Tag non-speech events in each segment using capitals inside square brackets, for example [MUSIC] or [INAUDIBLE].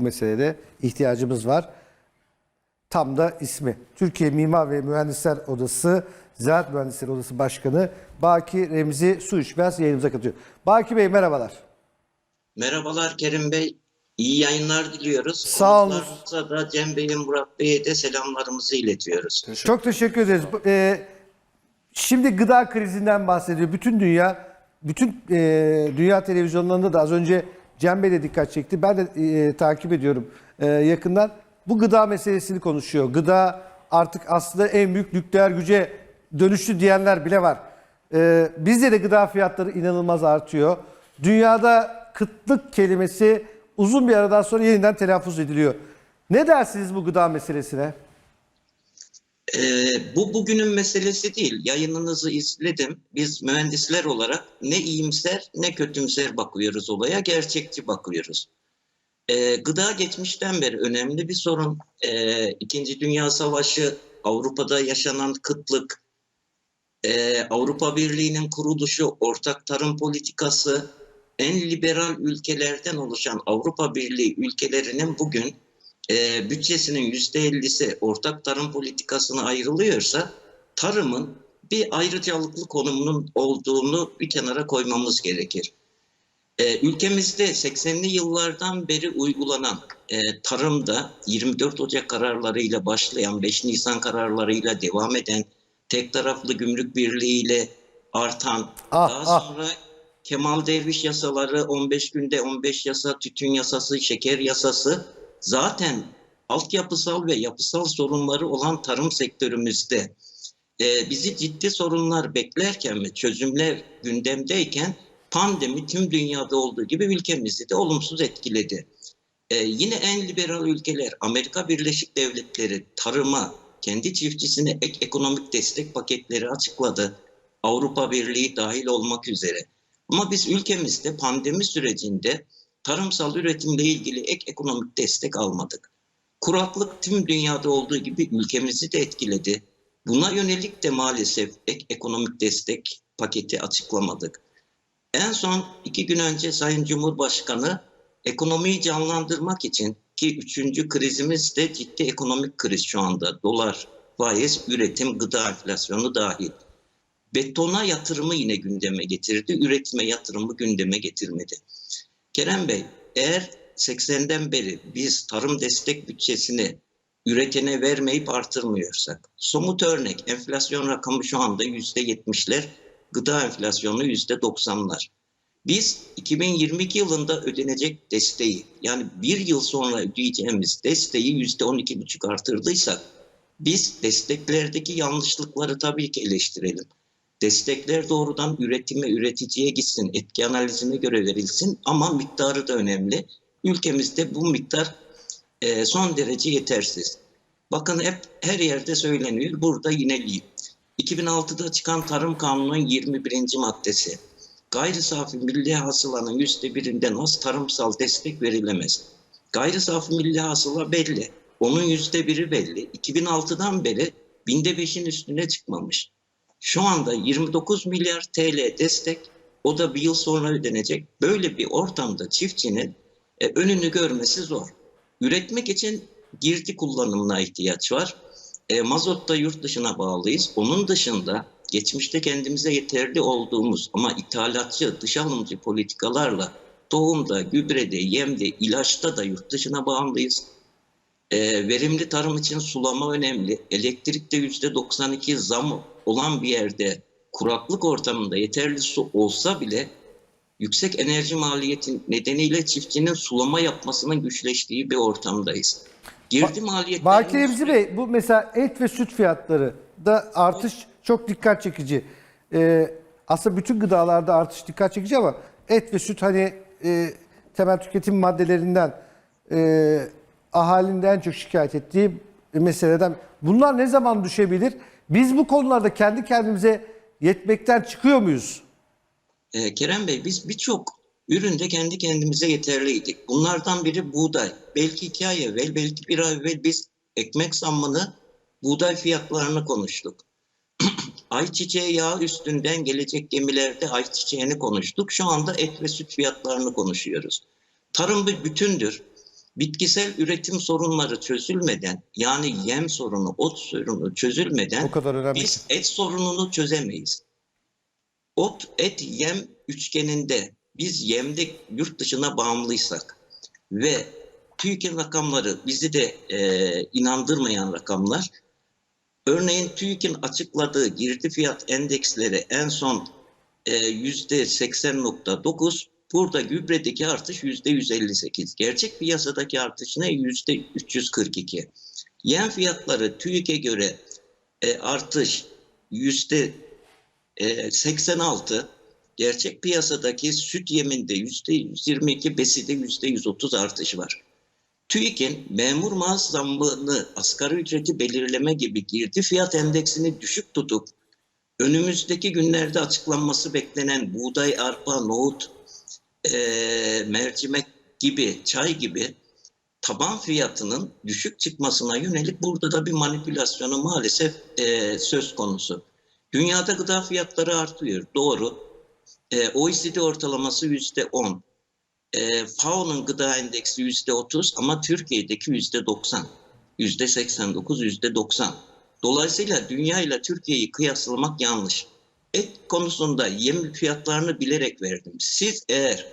Bu meselede ihtiyacımız var. Tam da ismi. Türkiye Mimar ve Mühendisler Odası, Ziraat Mühendisleri Odası Başkanı Baki Remzi Su İçmez yayınımıza katıyor. Baki Bey merhabalar. Merhabalar Kerim Bey. İyi yayınlar diliyoruz. Sağ olun. Konuklarımıza da Cem Bey'e, Murat Bey'e de selamlarımızı iletiyoruz. Çok teşekkür ederiz. Ee, şimdi gıda krizinden bahsediyor. Bütün dünya, bütün e, dünya televizyonlarında da az önce Cem Bey de dikkat çekti. Ben de e, takip ediyorum e, yakından. Bu gıda meselesini konuşuyor. Gıda artık aslında en büyük nükleer güce dönüştü diyenler bile var. E, bizde de gıda fiyatları inanılmaz artıyor. Dünyada kıtlık kelimesi uzun bir aradan sonra yeniden telaffuz ediliyor. Ne dersiniz bu gıda meselesine? Ee, bu bugünün meselesi değil. Yayınınızı izledim. Biz mühendisler olarak ne iyimser ne kötümser bakıyoruz olaya. Gerçekçi bakıyoruz. Ee, gıda geçmişten beri önemli bir sorun. Ee, İkinci Dünya Savaşı, Avrupa'da yaşanan kıtlık, e, Avrupa Birliği'nin kuruluşu, ortak tarım politikası, en liberal ülkelerden oluşan Avrupa Birliği ülkelerinin bugün e, bütçesinin yüzde ellisi ortak tarım politikasına ayrılıyorsa tarımın bir ayrıcalıklı konumunun olduğunu bir kenara koymamız gerekir. E, ülkemizde 80'li yıllardan beri uygulanan e, tarımda 24 Ocak kararlarıyla başlayan 5 Nisan kararlarıyla devam eden tek taraflı gümrük birliğiyle artan Ah, daha ah. sonra Kemal Derviş yasaları 15 günde 15 yasa tütün yasası şeker yasası zaten altyapısal ve yapısal sorunları olan tarım sektörümüzde e, bizi ciddi sorunlar beklerken ve çözümler gündemdeyken pandemi tüm dünyada olduğu gibi ülkemizi de olumsuz etkiledi. E, yine en liberal ülkeler Amerika Birleşik Devletleri tarıma kendi çiftçisine ek ekonomik destek paketleri açıkladı. Avrupa Birliği dahil olmak üzere. Ama biz ülkemizde pandemi sürecinde tarımsal üretimle ilgili ek ekonomik destek almadık. Kuraklık tüm dünyada olduğu gibi ülkemizi de etkiledi. Buna yönelik de maalesef ek ekonomik destek paketi açıklamadık. En son iki gün önce Sayın Cumhurbaşkanı ekonomiyi canlandırmak için ki üçüncü krizimiz de ciddi ekonomik kriz şu anda. Dolar, faiz, üretim, gıda enflasyonu dahil. Betona yatırımı yine gündeme getirdi. Üretime yatırımı gündeme getirmedi. Kerem Bey, eğer 80'den beri biz tarım destek bütçesini üretene vermeyip artırmıyorsak, somut örnek enflasyon rakamı şu anda %70'ler, gıda enflasyonu %90'lar. Biz 2022 yılında ödenecek desteği yani bir yıl sonra ödeyeceğimiz desteği %12,5 artırdıysak biz desteklerdeki yanlışlıkları tabii ki eleştirelim. Destekler doğrudan üretime, üreticiye gitsin, etki analizine göre verilsin ama miktarı da önemli. Ülkemizde bu miktar e, son derece yetersiz. Bakın hep her yerde söyleniyor, burada yineleyeyim. 2006'da çıkan Tarım Kanunu'nun 21. maddesi. Gayri safi milli hasılanın yüzde birinden az tarımsal destek verilemez. Gayri safi milli hasıla belli. Onun yüzde biri belli. 2006'dan beri binde beşin üstüne çıkmamış. Şu anda 29 milyar TL destek, o da bir yıl sonra ödenecek. Böyle bir ortamda çiftçinin e, önünü görmesi zor. Üretmek için girdi kullanımına ihtiyaç var. E, mazot da yurt dışına bağlıyız. Onun dışında geçmişte kendimize yeterli olduğumuz ama ithalatçı, dış alımcı politikalarla tohumda, gübrede, yemde, ilaçta da yurt dışına bağımlıyız. E, verimli tarım için sulama önemli. Elektrikte yüzde 92 zam olan bir yerde kuraklık ortamında yeterli su olsa bile yüksek enerji maliyeti nedeniyle çiftçinin sulama yapmasının güçleştiği bir ortamdayız. Girdi maliyetleri... Baki Remzi Bey bu mesela et ve süt fiyatları da artış çok dikkat çekici. Ee, aslında bütün gıdalarda artış dikkat çekici ama et ve süt hani e, temel tüketim maddelerinden e, ahalinin en çok şikayet ettiği meseleden bunlar ne zaman düşebilir? Biz bu konularda kendi kendimize yetmekten çıkıyor muyuz? Ee, Kerem Bey biz birçok üründe kendi kendimize yeterliydik. Bunlardan biri buğday. Belki iki ay evvel, belki bir ay evvel biz ekmek zammını, buğday fiyatlarını konuştuk. [CLEARS THROAT] ayçiçeği yağı üstünden gelecek gemilerde ayçiçeğini konuştuk. Şu anda et ve süt fiyatlarını konuşuyoruz. Tarım bir bütündür. Bitkisel üretim sorunları çözülmeden yani yem sorunu, ot sorunu çözülmeden O kadar önemli. biz et sorununu çözemeyiz. Ot, et, yem üçgeninde biz yemde yurt dışına bağımlıysak ve TÜİK'in rakamları bizi de e, inandırmayan rakamlar. Örneğin TÜİK'in açıkladığı girdi fiyat endeksleri en son e, yüzde 80.9, burada gübredeki artış yüzde 158. Gerçek piyasadaki artış ne? Yüzde 342. Yem fiyatları TÜİK'e göre e, artış yüzde e, 86. Gerçek piyasadaki süt yeminde yüzde 122, beside yüzde 130 artış var. TÜİK'in memur maaş zammını, asgari ücreti belirleme gibi girdi fiyat endeksini düşük tutup önümüzdeki günlerde açıklanması beklenen buğday, arpa, nohut, eee, mercimek gibi, çay gibi taban fiyatının düşük çıkmasına yönelik burada da bir manipülasyonu maalesef eee, söz konusu. Dünyada gıda fiyatları artıyor, doğru. Eee, OECD ortalaması yüzde on. E, FAO'nun gıda endeksi yüzde 30 ama Türkiye'deki yüzde 90, yüzde 89, yüzde 90. Dolayısıyla dünya ile Türkiye'yi kıyaslamak yanlış. Et konusunda yem fiyatlarını bilerek verdim. Siz eğer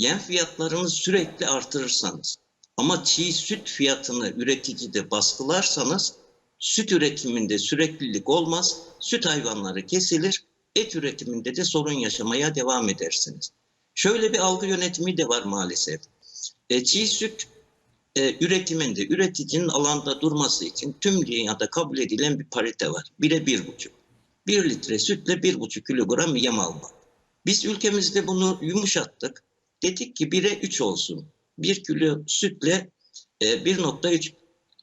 yem fiyatlarını sürekli artırırsanız ama çiğ süt fiyatını üreticide baskılarsanız süt üretiminde süreklilik olmaz, süt hayvanları kesilir, et üretiminde de sorun yaşamaya devam edersiniz. Şöyle bir algı yönetimi de var maalesef. E, çiğ süt e, üretiminde üreticinin alanda durması için tüm dünyada kabul edilen bir parite var. Bire bir buçuk. Bir litre sütle bir buçuk kilogram yem almak. Biz ülkemizde bunu yumuşattık. Dedik ki bire üç olsun. Bir kilo sütle e, 1.3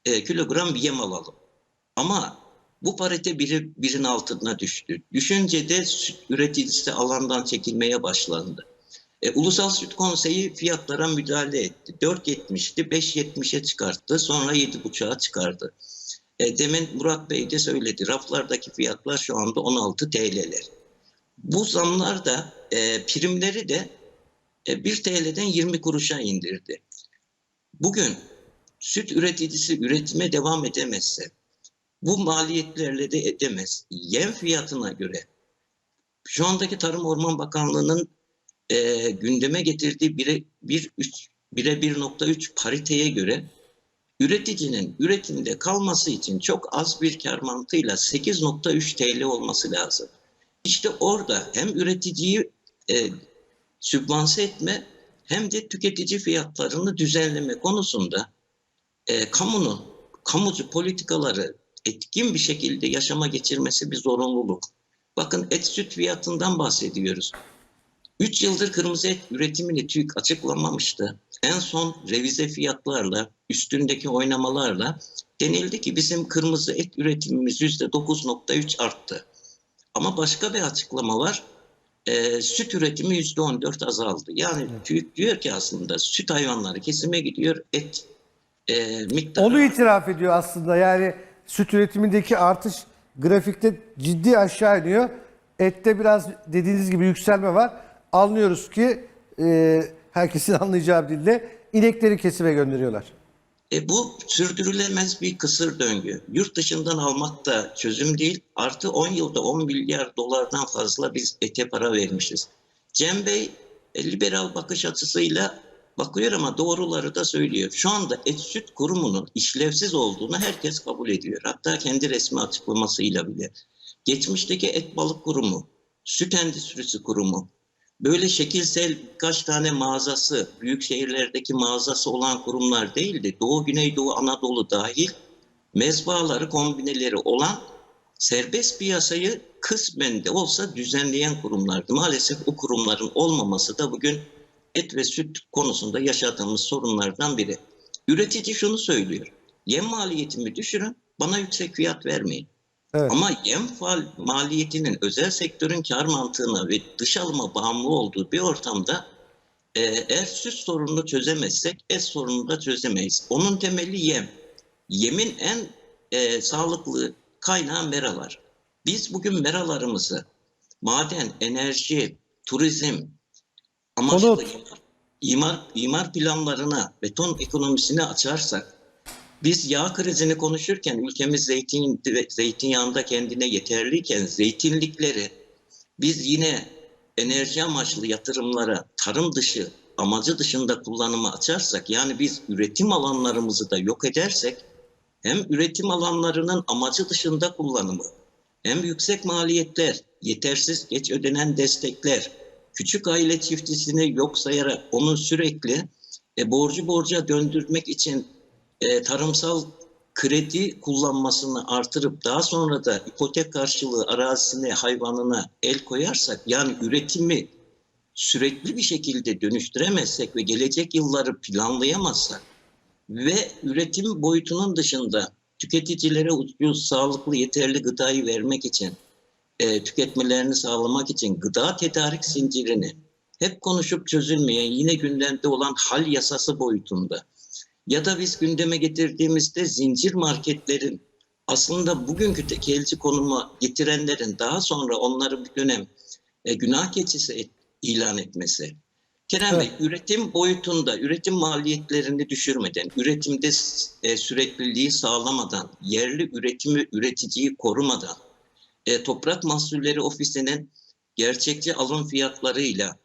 e, kilogram yem alalım. Ama bu parite biri, birin altına düştü. Düşünce de süt üreticisi alandan çekilmeye başlandı. E, Ulusal Süt Konseyi fiyatlara müdahale etti. 4.70'ti, 5.70'e çıkarttı. Sonra 7.5'a çıkardı. E, demin Murat Bey de söyledi. Raflardaki fiyatlar şu anda 16 TL'ler. Bu zamlar da e, primleri de e, 1 TL'den 20 kuruşa indirdi. Bugün süt üreticisi üretime devam edemezse, bu maliyetlerle de edemez. Yem fiyatına göre şu andaki Tarım Orman Bakanlığı'nın e, gündeme getirdiği bire, bir, üç, bire 1.3 pariteye göre üreticinin üretimde kalması için çok az bir kar mantığıyla 8.3 TL olması lazım. İşte orada hem üreticiyi e, sübvanse etme hem de tüketici fiyatlarını düzenleme konusunda e, kamunun kamucu politikaları etkin bir şekilde yaşama geçirmesi bir zorunluluk. Bakın et süt fiyatından bahsediyoruz. 3 yıldır kırmızı et üretimini TÜİK açıklamamıştı. En son revize fiyatlarla, üstündeki oynamalarla denildi ki bizim kırmızı et üretimimiz %9.3 arttı. Ama başka bir açıklama var. Ee, süt üretimi %14 azaldı. Yani TÜİK diyor ki aslında süt hayvanları kesime gidiyor, et e, miktarı Onu itiraf ediyor aslında. Yani süt üretimindeki artış grafikte ciddi aşağı iniyor. Ette biraz dediğiniz gibi yükselme var. Anlıyoruz ki e, herkesin [LAUGHS] anlayacağı bir dille inekleri kesime gönderiyorlar. E bu sürdürülemez bir kısır döngü. Yurt dışından almak da çözüm değil. Artı 10 yılda 10 milyar dolardan fazla biz ete para vermişiz. Cem Bey e, liberal bakış açısıyla bakıyor ama doğruları da söylüyor. Şu anda et süt kurumunun işlevsiz olduğunu herkes kabul ediyor. Hatta kendi resmi açıklamasıyla bile. Geçmişteki et balık kurumu, süt endüstrisi kurumu, böyle şekilsel birkaç tane mağazası, büyük şehirlerdeki mağazası olan kurumlar değildi. Doğu, Güneydoğu, Anadolu dahil mezbahaları, kombineleri olan serbest piyasayı kısmen de olsa düzenleyen kurumlardı. Maalesef o kurumların olmaması da bugün et ve süt konusunda yaşadığımız sorunlardan biri. Üretici şunu söylüyor. Yem maliyetimi düşürün, bana yüksek fiyat vermeyin. Evet. Ama yem fal maliyetinin özel sektörün kar mantığına ve dış alıma bağımlı olduğu bir ortamda e, eğer süt sorununu çözemezsek et sorununu da çözemeyiz. Onun temeli yem. Yemin en e, sağlıklı kaynağı meralar. Biz bugün meralarımızı maden, enerji, turizm amaçlı imar, imar planlarına, beton ekonomisini açarsak, biz yağ krizini konuşurken ülkemiz zeytin, zeytinyağında kendine yeterliyken zeytinlikleri biz yine enerji amaçlı yatırımlara tarım dışı, amacı dışında kullanımı açarsak yani biz üretim alanlarımızı da yok edersek hem üretim alanlarının amacı dışında kullanımı hem yüksek maliyetler, yetersiz geç ödenen destekler, küçük aile çiftçisini yok sayarak onu sürekli e, borcu borca döndürmek için e, tarımsal kredi kullanmasını artırıp daha sonra da ipotek karşılığı arazisine, hayvanına el koyarsak yani üretimi sürekli bir şekilde dönüştüremezsek ve gelecek yılları planlayamazsak ve üretim boyutunun dışında tüketicilere ucuz, sağlıklı, yeterli gıdayı vermek için, e, tüketmelerini sağlamak için gıda tedarik zincirini hep konuşup çözülmeyen, yine gündemde olan hal yasası boyutunda ya da biz gündeme getirdiğimizde zincir marketlerin aslında bugünkü tekelci konuma getirenlerin daha sonra onları bir dönem e, günah keçisi et- ilan etmesi. Kerem Evet. Bey, üretim boyutunda, üretim maliyetlerini düşürmeden, üretimde e, sürekliliği sağlamadan, yerli üretimi, üreticiyi korumadan, e, Toprak Mahsulleri Ofisi'nin gerçekçi alım fiyatlarıyla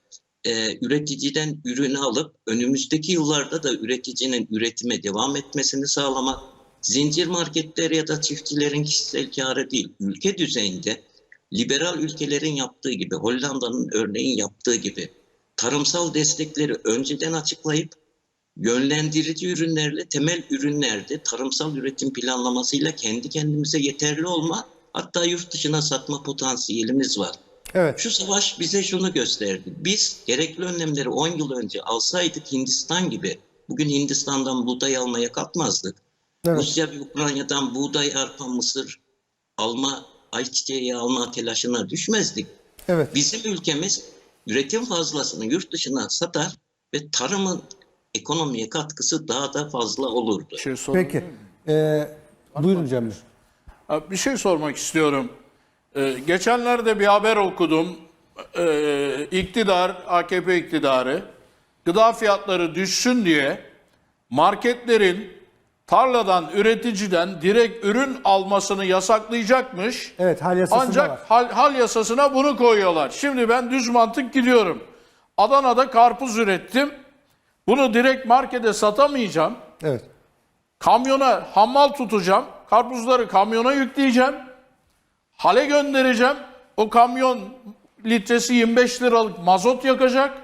e, üreticiden ürünü alıp önümüzdeki yıllarda da üreticinin üretime devam etmesini sağlamak, zincir marketler ya da çiftçilerin kişisel karı değil, ülke düzeyinde liberal ülkelerin yaptığı gibi, Hollanda'nın örneğin yaptığı gibi tarımsal destekleri önceden açıklayıp yönlendirici ürünlerle temel ürünlerde tarımsal üretim planlamasıyla kendi kendimize yeterli olma hatta yurt dışına satma potansiyelimiz var. Evet. Şu savaş bize şunu gösterdi. Biz gerekli önlemleri 10 yıl önce alsaydık Hindistan gibi bugün Hindistan'dan buğday almaya kalkmazdık. Evet. Rusya ve Ukrayna'dan buğday, arpa, mısır alma, ayçiçeği alma telaşına düşmezdik. Evet. Bizim ülkemiz üretim fazlasını yurt dışına satar ve tarımın ekonomiye katkısı daha da fazla olurdu. Şey Peki. Ee, buyurun Cem Bey. Ha, Bir şey sormak istiyorum. Ee, geçenlerde bir haber okudum. Ee, iktidar, AKP iktidarı gıda fiyatları düşsün diye marketlerin tarladan, üreticiden direkt ürün almasını yasaklayacakmış. Evet, hal yasasında Ancak var. hal, hal yasasına bunu koyuyorlar. Şimdi ben düz mantık gidiyorum. Adana'da karpuz ürettim. Bunu direkt markete satamayacağım. Evet. Kamyona hammal tutacağım. Karpuzları kamyona yükleyeceğim. Hale göndereceğim. O kamyon litresi 25 liralık mazot yakacak.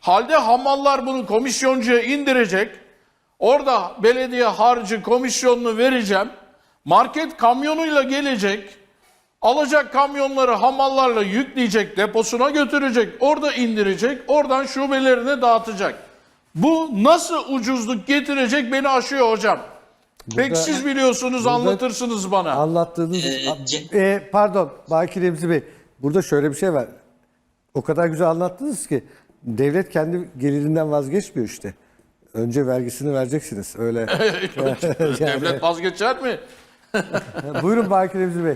Halde hamallar bunu komisyoncuya indirecek. Orada belediye harcı komisyonunu vereceğim. Market kamyonuyla gelecek. Alacak kamyonları hamallarla yükleyecek, deposuna götürecek, orada indirecek, oradan şubelerine dağıtacak. Bu nasıl ucuzluk getirecek beni aşıyor hocam. Pek siz biliyorsunuz anlatırsınız bana. Anlattığınız... Ee, Ee, pardon Baki Remzi Bey. Burada şöyle bir şey var. O kadar güzel anlattınız ki devlet kendi gelirinden vazgeçmiyor işte. Önce vergisini vereceksiniz. Öyle. [LAUGHS] [LAUGHS] Yani- Devlet vazgeçer mi? [LAUGHS] Buyurun Baki Remzi Bey.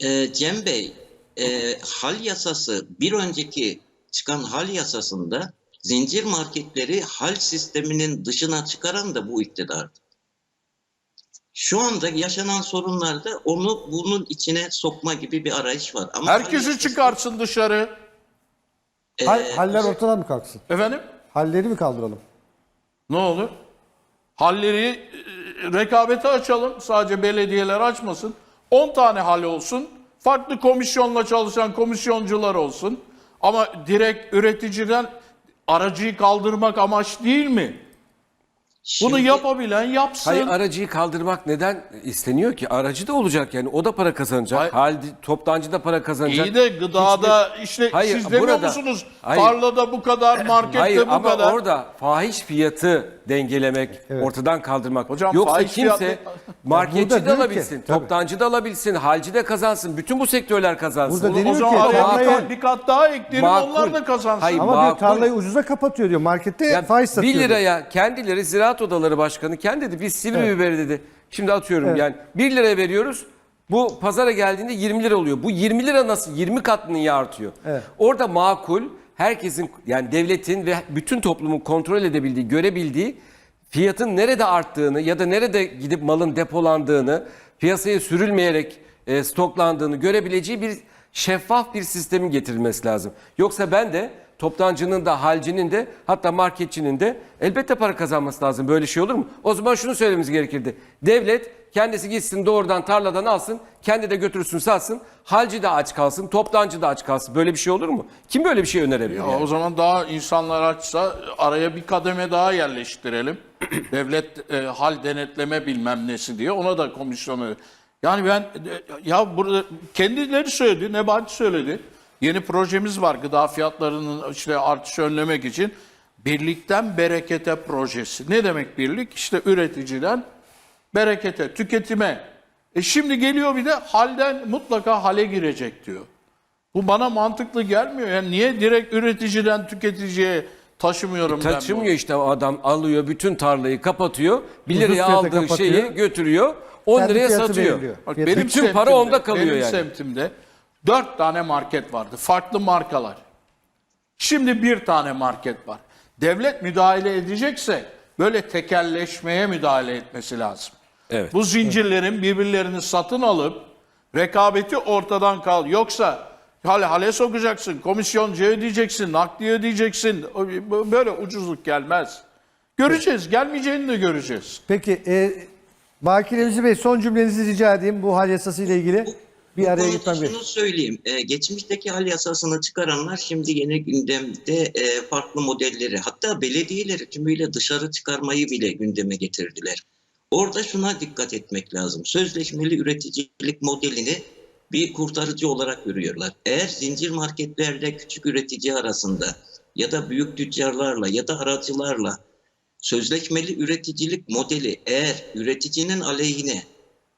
Ee, Cem Bey, e, hal yasası bir önceki çıkan hal yasasında zincir marketleri hal sisteminin dışına çıkaran da bu iktidardı. Şu anda yaşanan sorunlarda onu bunun içine sokma gibi bir arayış var. Ama Herkesi yasası- çıkarsın dışarı. Hal- haller ortadan mı kalksın? Efendim? Halleri mi kaldıralım? Ne olur? Halleri e, rekabete açalım. Sadece belediyeler açmasın. 10 tane hal olsun. Farklı komisyonla çalışan komisyoncular olsun. Ama direkt üreticiden aracıyı kaldırmak amaç değil mi? Bunu Şimdi- yapabilen yapsın. Hayır aracıyı kaldırmak neden isteniyor ki? Aracı da olacak yani o da para kazanacak. Hayır. Halde, toptancı da para kazanacak. İyi de gıdada işte Hayır, siz demiyor burada- musunuz? Hayır. Tarlada bu kadar, [CLEARS THROAT] markette Hayır bu ama kadar. orada fahiş fiyatı dengelemek, ortadan kaldırmak. Hocam Yoksa kimse fiyatı- [LAUGHS] marketçi de diyor ki, alabilsin, tabii. toptancı da alabilsin, halci de kazansın. Bütün bu sektörler kazansın. Burada o deniyor zaman ki araya bir tarlayı, kat, bir kat daha ekleyelim onlar da kazansın. Hayır, ama diyor makul. tarlayı ucuza kapatıyor diyor. Markette Ya faiz satıyor. 1 diyor. liraya kendileri Ziraat Odaları Başkanı kendi dedi biz sivri biberi dedi. Şimdi atıyorum Evet. yani 1 liraya veriyoruz. Bu pazara geldiğinde 20 lira oluyor. Bu 20 lira nasıl 20 kat niye artıyor? Evet. Orada makul herkesin yani devletin ve bütün toplumun kontrol edebildiği, görebildiği fiyatın nerede arttığını ya da nerede gidip malın depolandığını, piyasaya sürülmeyerek e, stoklandığını görebileceği bir şeffaf bir sistemin getirilmesi lazım. Yoksa ben de toptancının da halcinin de hatta marketçinin de elbette para kazanması lazım. Böyle şey olur mu? O zaman şunu söylememiz gerekirdi. Devlet kendisi gitsin doğrudan tarladan alsın, kendi de götürsün satsın. Halci de aç kalsın, toptancı da aç kalsın. Böyle bir şey olur mu? Kim böyle bir şey önerebilir? Ya yani? O zaman daha insanlar açsa araya bir kademe daha yerleştirelim. [CLEARS THROAT] Devlet e, hal denetleme bilmem nesi diye ona da komisyonu. Yani ben e, ya burada kendileri söyledi, Nebati söyledi. Yeni projemiz var gıda fiyatlarının işte artışı önlemek için. Birlikten berekete projesi. Ne demek birlik? İşte üreticiden berekete, tüketime. E şimdi geliyor bir de halden mutlaka hale girecek diyor. Bu bana mantıklı gelmiyor. Yani niye direkt üreticiden tüketiciye taşımıyorum ben Taşımıyor işte adam alıyor bütün tarlayı kapatıyor. 1 Ucuz liraya aldığı kapatıyor. şeyi götürüyor 10 Kendi liraya satıyor. Bak benim Bütün para onda kalıyor benim yani. semtimde dört tane market vardı. Farklı markalar. Şimdi bir tane market var. Devlet müdahale edecekse böyle tekelleşmeye müdahale etmesi lazım. Evet. Bu zincirlerin birbirlerini satın alıp rekabeti ortadan kal. Yoksa hale hale sokacaksın, komisyoncu ödeyeceksin, nakliye ödeyeceksin. Böyle ucuzluk gelmez. Göreceğiz. Gelmeyeceğini de göreceğiz. Peki e, Baki Remzi Bey son cümlenizi rica edeyim bu hal yasası ile ilgili. Bir araya gitmem şunu gerekiyor. söyleyeyim. Ee, geçmişteki hal yasasını çıkaranlar şimdi yeni gündemde e, farklı modelleri hatta belediyeleri tümüyle dışarı çıkarmayı bile gündeme getirdiler. Orada şuna dikkat etmek lazım. Sözleşmeli üreticilik modelini bir kurtarıcı olarak görüyorlar. Eğer zincir marketlerle küçük üretici arasında ya da büyük tüccarlarla ya da aracılarla sözleşmeli üreticilik modeli eğer üreticinin aleyhine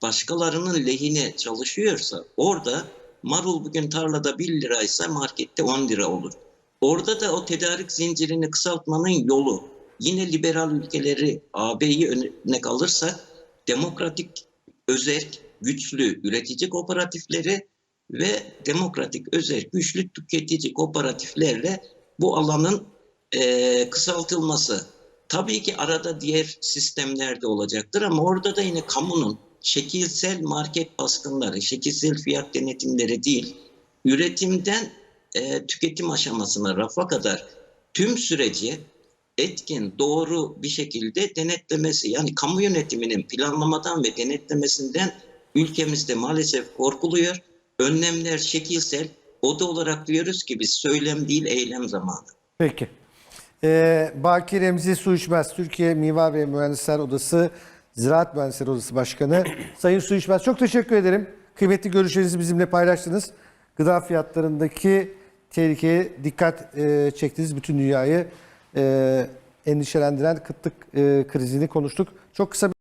başkalarının lehine çalışıyorsa orada marul bugün tarlada 1 liraysa markette 10 lira olur. Orada da o tedarik zincirini kısaltmanın yolu yine liberal ülkeleri AB'yi örnek alırsak demokratik özerk güçlü üretici kooperatifleri ve demokratik özerk güçlü tüketici kooperatiflerle bu alanın eee, kısaltılması. Tabii ki arada diğer sistemler de olacaktır ama orada da yine kamunun şekilsel market baskınları, şekilsel fiyat denetimleri değil, üretimden e, tüketim aşamasına, rafa kadar tüm süreci etkin, doğru bir şekilde denetlemesi. Yani kamu yönetiminin planlamadan ve denetlemesinden ülkemizde maalesef korkuluyor. Önlemler şekilsel, oda olarak diyoruz ki biz söylem değil eylem zamanı. Peki. Ee, Baki Remzi Su İçmez, Türkiye Mimar ve Mühendisler Odası, Ziraat Mühendisleri Odası Başkanı. [CLEARS THROAT] Sayın Su İçmez çok teşekkür ederim. Kıymetli görüşlerinizi bizimle paylaştınız. Gıda fiyatlarındaki tehlikeye dikkat e, çektiniz. Bütün dünyayı e, endişelendiren kıtlık e, krizini konuştuk. Çok kısa bir